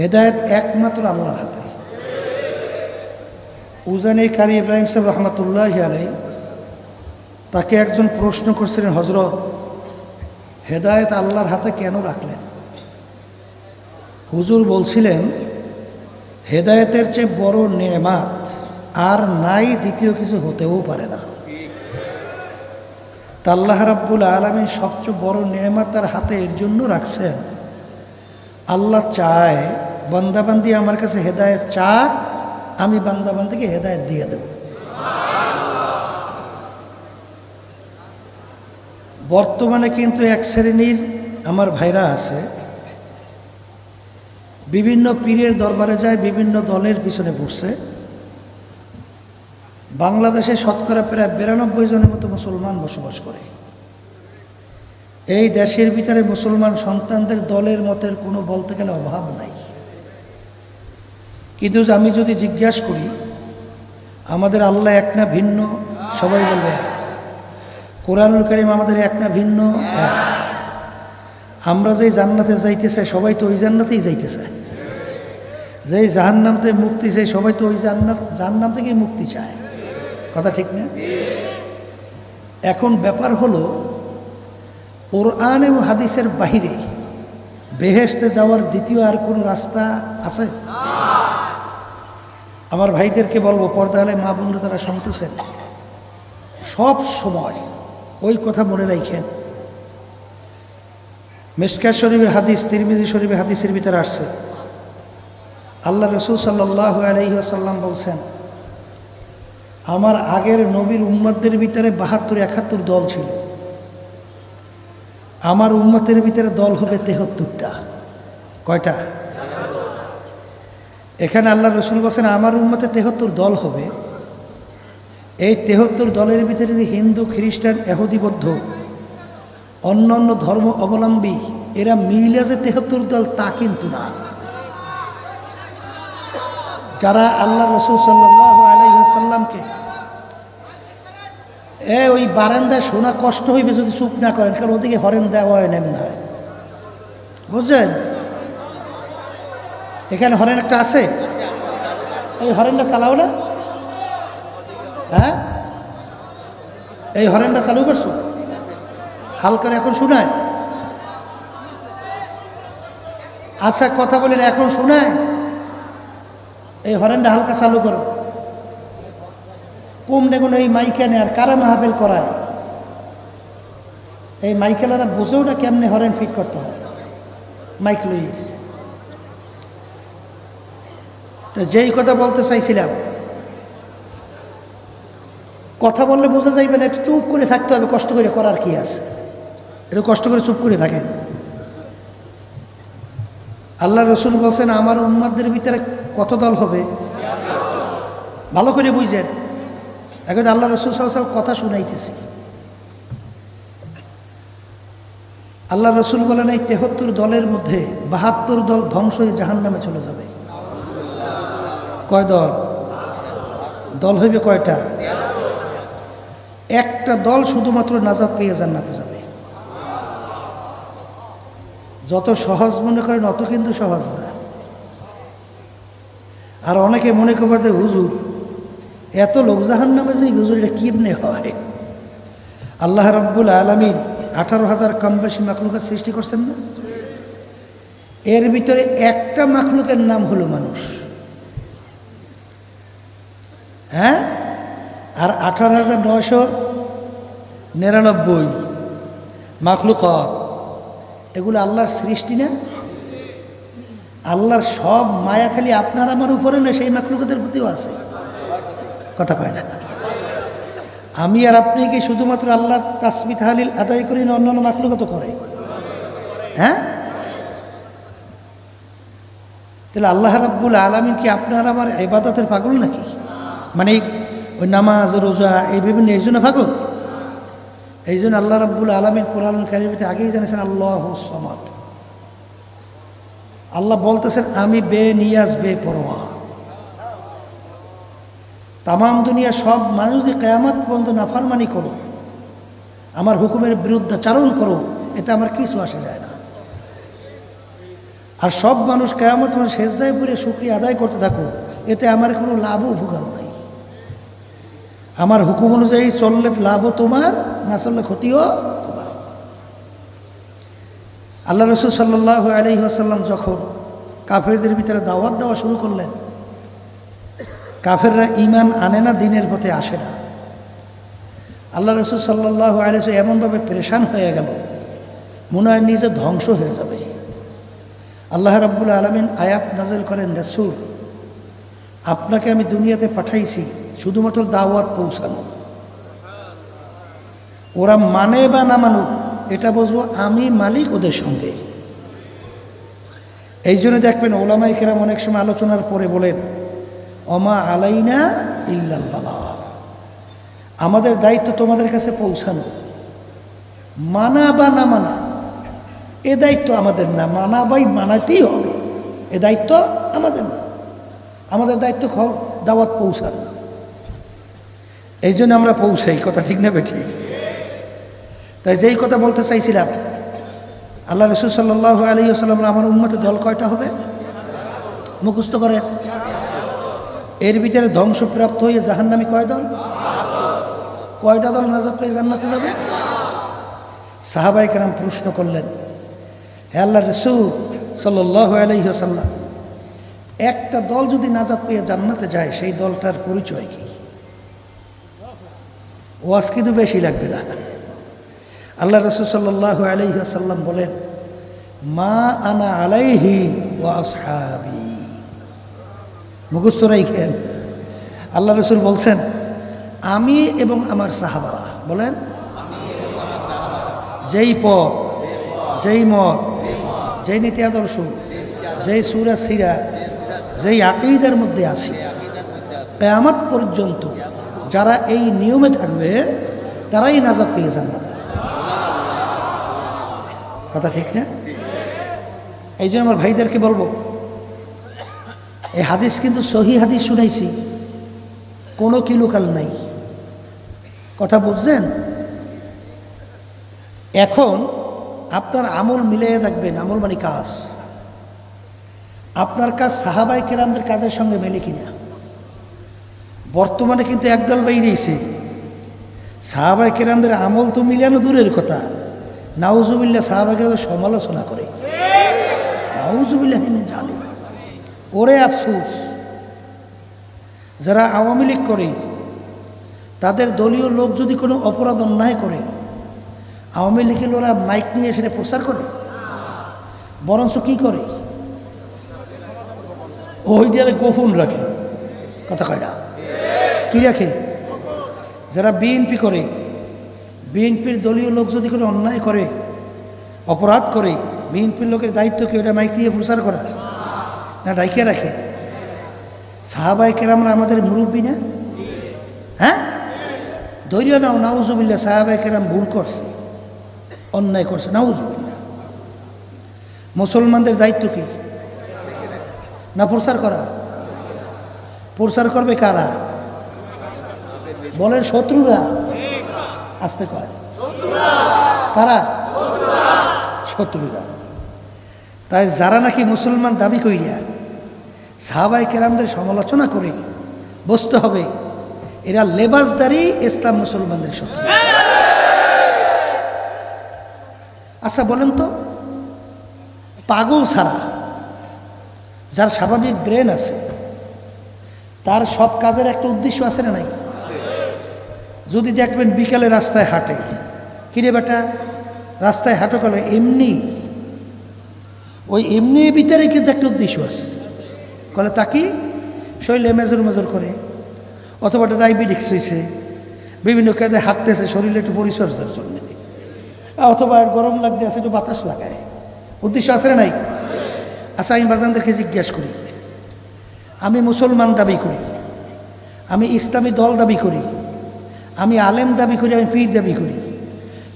হেদায়ত একমাত্র আল্লাহর হাতে। উজানি কারি ইব্রাহিম সাহেব রহমতুল্লাহ আলাই তাকে একজন প্রশ্ন করছিলেন হজরত হেদায়ত আল্লাহর হাতে কেন রাখলেন? হুজুর বলছিলেন, হেদায়েতের চেয়ে বড় নেমাত আর নাই দ্বিতীয় কিছু হতেও পারে না। তা আল্লাহ রাব্বুল আলমী সবচেয়ে বড় নেমাত তার হাতে এর জন্য রাখছেন, আল্লাহ চায় বান্দাবান্দি আমার কাছে হেদায়েত চাক, আমি বান্দাবান্দিকে হেদায়েত দিয়ে দেব। বর্তমানে কিন্তু এক শ্রেণির আমার ভাইরা আছে। বিভিন্ন পীরের দরবারে যায়, বিভিন্ন দলের পিছনে পড়ছে বাংলাদেশে শতকরা প্রায় বিরানব্বই জনের মতো মুসলমান বসবাস করে। এই দেশের ভিতরে মুসলমান সন্তানদের দলের মতের কোনো বলতে গেলে অভাব নাই। কিন্তু আমি যদি জিজ্ঞাসা করি, আমাদের আল্লাহ এক না ভিন্ন? সবাই বলবে এক। কোরআনুল করিম আমাদের এক না ভিন্ন? এক। আমরা যেই জান্নাতে যাইতে চাই সবাই তো ওই জান্নাতেই যাইতে চায় যেই জাহান্নামতে মুক্তি চাই সবাই তো ওই জান্নাত জাহান্নাম থেকেই মুক্তি চায়। কথা ঠিক না? এখন ব্যাপার হলো, কোরআন এবং হাদিসের বাহিরে বেহেশতে যাওয়ার দ্বিতীয় আর কোনো রাস্তা আছে? আমার ভাইদেরকে বলব, পর্দা হলে মা বন্ধু তারা শুনতেছেন, সব সময় ওই কথা মনে রাখেন। মেসকার শরীফের হাদিস, তিরমিজি শরীফের হাদিসের ভিতরে আসছে। আল্লাহ রসুল সাল্লাহ আলহিহাসাল্লাম বলছেন, আমার আগের নবীর উম্মতদের ভিতরে বাহাত্তর, একাত্তর দল ছিল। আমার উম্মতের ভিতরে দল হবে তেহত্তরটা। কয়টা? এখানে আল্লাহ রসুল বলছেন, আমার উম্মতে তেহত্তর দল হবে। এই তেহত্তর দলের ভিতরে যে হিন্দু, খ্রিস্টান, এহুদি, বৌদ্ধ, অন্য অন্য ধর্ম অবলম্বী, এরা মিলে যে তেহত্তর দল, তা কিন্তু না। যারা আল্লাহ রসুল সাল্লাহ আলাইসাল্লামকে এ, ওই বারান্দায় শোনা কষ্ট হইবে যদি চুপ না করেন, কারণ ওদিকে হরেন দেওয়া হয় নেমন হয় বুঝলেন এখানে হরেন একটা আছে? এই হরেনটা চালাও না। হ্যাঁ? এই হরেনটা চালু করছ? হালকা এখন শোনায়। আচ্ছা কথা বলেন, এখন শোনায়? এই হরেনটা হালকা চালু করো। কম দেখুন, এই মাইকেনে আর কারা মাহফিল করায়? এই মাইকেলারা বুঝেও না কেমনে হরেন ফিট করতে হয়। মাইক লইস। তো যেই কথা বলতে চাইছিলাম, কথা বললে বোঝা যাইবে না, একটু চুপ করে থাকতে হবে, কষ্ট করে করার কি আছে? একটু কষ্ট করে চুপ করে থাকেন। আল্লাহ রসুল বলছেন, আমার উন্মাদদের ভিতরে কত দল হবে? ভালো করে বুঝছেন এখন আল্লাহ রসুল সাল্লাম কথা শুনাইতেছি। আল্লাহ রসুল বলেন, এই তেহত্তর দলের মধ্যে বাহাত্তর দল ধ্বংস হয়ে জাহান নামে চলে যাবে। কয় দল? দল হইবে কয়টা? একটা দল শুধুমাত্র নাজাদ পেয়ে জান্নাতে যাবে। যত সহজ মনে করেন, অত কিন্তু সহজ না। আর অনেকে মনে করবে হুজুর, এত লোক জাহান নামে যে হুজুর এটা কিমনে হয়? আল্লাহ রব্বুল আলমিন আঠারো হাজার কম বেশি মাখলুকের সৃষ্টি করছেন না? এর ভিতরে একটা মাখলুকের নাম হলো মানুষ। হ্যাঁ? আর আঠারো হাজার নশো নিরানব্বই মাখলুকত। এগুলো আল্লাহর সৃষ্টি না? আল্লাহর সব মায়া খালি আপনার আমার উপরে না, সেই মাখলুকতের প্রতিও আছে। কথা কয় না। আমি আর আপনি কি শুধুমাত্র আল্লাহ তাসমি তাহালিল আদায় করি না অন্যান্য মাখলুকত করে? হ্যাঁ? তাহলে আল্লাহ রাব্বুল আলমিন কি আপনার আমার এবাদতের পাগল নাকি? মানে ওই নামাজ, রোজা, এই বিভিন্ন, এই জন্য পাগল এই জন্য আল্লাহ রাব্বুল আলমিন কোরআন কারিমিতে আগেই জানিয়েছেন, আল্লাহ সমাদ। আল্লাহ বলতেছেন, আমি বে নিয়াজ বে পরোয়া তামাম দুনিয়া সব মানুষ যদি কেয়ামত পর্যন্ত নাফারমানি করো। আমার হুকুমের বিরুদ্ধে চারণ করো এটা আমার কিছু আসে যায় না। আর সব মানুষ কেমন তোমার সেজদায় পড়ে শুক্রিয়া আদায় করতে থাকো, এতে আমার কোনো লাভও উপকার নাই। আমার হুকুম অনুযায়ী চললে লাভও তোমার, না চললে ক্ষতিও তোমার। আল্লাহ রসুল সাল্লাহ আলহি আসাল্লাম যখন কাফেরদের ভিতরে দাওয়াত দেওয়া শুরু করলেন, কাফেররা ইমান আনে না দিনের পথে আসে না। আল্লাহ রসুল সাল্লাহ আলহ এমনভাবে পরেশান হয়ে গেল, মনে হয় নিজে ধ্বংস হয়ে যাবে। আল্লাহ রাব্বুল আলমিন আয়াত নাজেল করেন, রসুল, আপনাকে আমি দুনিয়াতে পাঠাইছি শুধুমাত্র দাওয়াত পৌঁছানো। ওরা মানে বা না মানুক, এটা বুঝব আমি মালিক ওদের সঙ্গে। এই জন্য দেখবেন ওলামাই কেরাম অনেক সময় আলোচনার পরে বলেন অমা আলাইনা ইল্লাল আমাদের দায়িত্ব তোমাদের কাছে পৌঁছানো। মানা বা না মানা, এ দায়িত্ব আমাদের না, মানা বাই মানাতেই হবে। এ দায়িত্ব আমাদের না। আমাদের দায়িত্ব দাওয়াত পৌঁছানো। এই জন্য আমরা পৌঁছাই কথা ঠিক না ঠিক তাই যেই কথা বলতে চাইছিলাম, আল্লাহ রসুল সাল্লাহ আলী আসাল্লাম আমার উন্মতের দল কয়টা হবে? মুখস্থ করে এর ভিতরে ধ্বংসপ্রাপ্ত হয়ে জাহান্নামি কয় দল কয়টা দল নাজাদ পেয়ে জান্নাতে যাবে? সাহাবাই কেরাম প্রশ্ন করলেন, হে আল্লাহ রসুল সাল্লাহ আলহিহাসাল্লাম একটা দল যদি নাজাদ পেয়ে জান্নাতে যায়, সেই দলটার পরিচয় কি? ওয়াজ কিন্তু বেশি লাগবে না। আল্লাহ রসুল সাল্লাহ আলহিহাসাল্লাম বলেন, মা আনা আলাইহি ওয়াসহাবি মুখস্থ রাইখেন আল্লাহ রসুল বলছেন, আমি এবং আমার সাহাবারা। বলেন, যেই পথ, যেই মত, যেই নীতি আদর্শ, যেই সুরা সিরা যেই আকিদের মধ্যে আছে, কেয়ামত পর্যন্ত যারা এই নিয়মে থাকবে, তারাই নাজাদ পেয়ে যান কথা ঠিক না? এই জন্য আমার ভাইদেরকে বলব, এই হাদিস কিন্তু সহি হাদিস শুনাইছি কোনো কিলোকাল নাই। কথা বুঝছেন? এখন আপনার আমল মিলিয়ে থাকবেন, আমল মানে কাজ। আপনার কাজ সাহাবাই কেরামদের কাজের সঙ্গে মেলে কিনা? বর্তমানে কিন্তু একদল বাইরেছে সাহাবাই কেরামদের আমল তো মিলানো দূরের কথা। নাউজুবিল্লা সাহাবাই কেরামদের সমালোচনা করে। নাউজুবিল্লাহ জানে ওরে আফসোস। যারা আওয়ামী লীগ করে, তাদের দলীয় লোক যদি কোনো অপরাধ অন্যায় করে, আওয়ামী লীগের ওরা মাইক নিয়ে সেটা প্রচার করে? বরঞ্চ কি করে? ওই দিয়ে গোপন রাখে। কথা কয় না। কি রাখে? যারা বিএনপি করে, বিএনপির দলীয় লোক যদি কোনো অন্যায় করে, অপরাধ করে, বিএনপির লোকের দায়িত্ব কি ওটা মাইক নিয়ে প্রচার করা? না ডাইকে রাখে। সাহাবাই কেরামরা আমাদের মুরব্বী না? হ্যাঁ? ধৈর্য নাও নাউজুবিল্লা সাহাবাই কেরাম ভুল করছে। অন্যায় করছে নাউজুবিল্লা মুসলমানদের দায়িত্ব কি? না, প্রচার করা। প্রচার করবে কারা? বলেন শত্রুরা। আসতে কয়। কারা? শত্রুরা। তাই যারা নাকি মুসলমান দাবি কইরা সাহাবাই কেরামদের সমালোচনা করে বসতে হবে, এরা লেবাসদারি ইসলাম মুসলমানদের শত্রু। আচ্ছা বলেন তো, পাগল ছাড়া যার স্বাভাবিক ব্রেন আছে, তার সব কাজের একটা উদ্দেশ্য আছে না নাই? যদি দেখবেন বিকালে রাস্তায় হাঁটে, কিরে বেটা, রাস্তায় হাঁটো গেলে এমনি, ওই এমনি ভিতরে কিন্তু একটা উদ্দেশ্য আছে। কলে তাকি শরীরে মেজর মেজর করে, অথবা ডায়াবেটিক্স হয়েছে বিভিন্ন কাজে হাঁটতেছে, শরীরে একটু পরিচর্যার জন্য। অথবা গরম লাগতে আছে, একটু বাতাস লাগায়। উদ্দেশ্য আছে নাই? আচ্ছা আমি বাজানদেরকে জিজ্ঞাসা করি, আমি মুসলমান দাবি করি, আমি ইসলামী দল দাবি করি আমি আলেম দাবি করি, আমি পীর দাবি করি।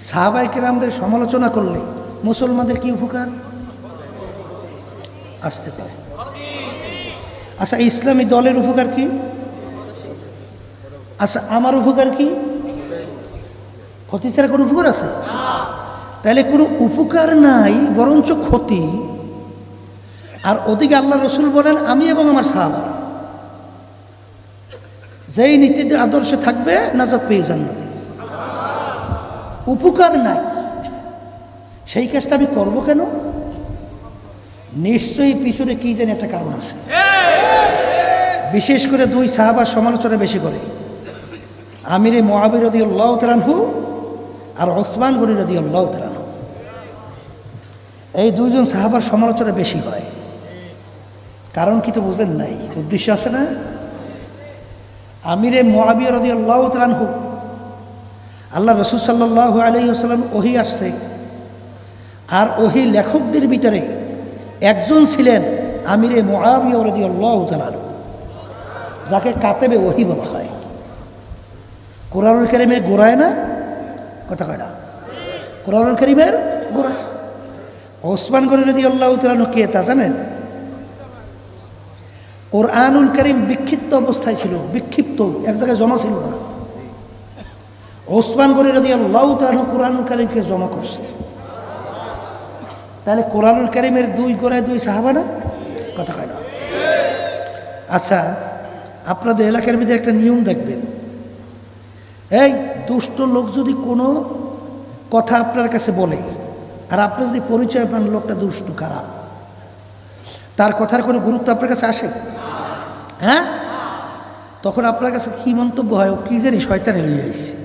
সাহাবাই কেরামদের সমালোচনা করলে মুসলমানদের কি উপকার? আসতে পারে। আচ্ছা ইসলামী দলের উপকার কি? আচ্ছা আমার উপকার কি? ক্ষতি ছাড়া কোনো উপকার আছে? তাহলে কোনো উপকার নাই, বরঞ্চ ক্ষতি। আর ওদিকে আল্লাহ রসুল বলেন, আমি এবং আমার সাহাবারা। যেই নীতিতে আদর্শে থাকবে, নাজাত পেয়ে জান্নাতে উপকার নাই। সেই কাজটা আমি করব কেন? নিশ্চয়ই পিছনে কি জানি একটা কারণ আছে। বিশেষ করে দুই সাহাবার সমালোচনা বেশি করে। আমিরে মোয়াবির রদি আল্লাহ তালানহু আর ওসমান গনি রদি আল্লাহ তালানহু এই দুইজন সাহাবার সমালোচনা বেশি হয়। কারণ কি তো বোঝেন নাই। উদ্দেশ্য আছে না? আমিরে মোয়াবিয়া রদি আল্লাহ তালানহু আল্লাহ রসুল সাল্লাহ আলি আসাল্লাম ওহি আসছে। আর ওহি লেখকদের ভিতরে একজন ছিলেন আমিরে মোয়াবিয়া রদি আল্লাহ তালানহু যাকে কাতেবে ওহি বলা হয়। কোরআনুল করিমের গোড়ায় না? কথা কয় না। কোরআনুল করিমের গোড়ায়। ওসমান গনি রদি আল্লাহ তালানহু কে তা জানেন? ওর আনুল করিম বিক্ষিপ্ত অবস্থায় ছিল, বিক্ষিপ্ত, এক জায়গায় জমা ছিল না। ওসমান গনি রদি আল্লাহ তালানহু কোরআনুল করিমকে জমা করছে। তাহলে কোরআনুল করিমের দুই গোড়ায় দুই সাহাবা না? কথা কয় না। আচ্ছা আপনাদের এলাকার ভিতরে একটা নিয়ম দেখবেন। এই দুষ্ট লোক যদি কোনো কথা আপনার কাছে বলে, আর আপনি যদি পরিচয় পান লোকটা দুষ্ট, খারাপ, তার কথার কোনো গুরুত্ব আপনার কাছে আসে? হ্যাঁ? তখন আপনার কাছে কী মন্তব্য হয়? ও কী জানি শয়তানি লইয়া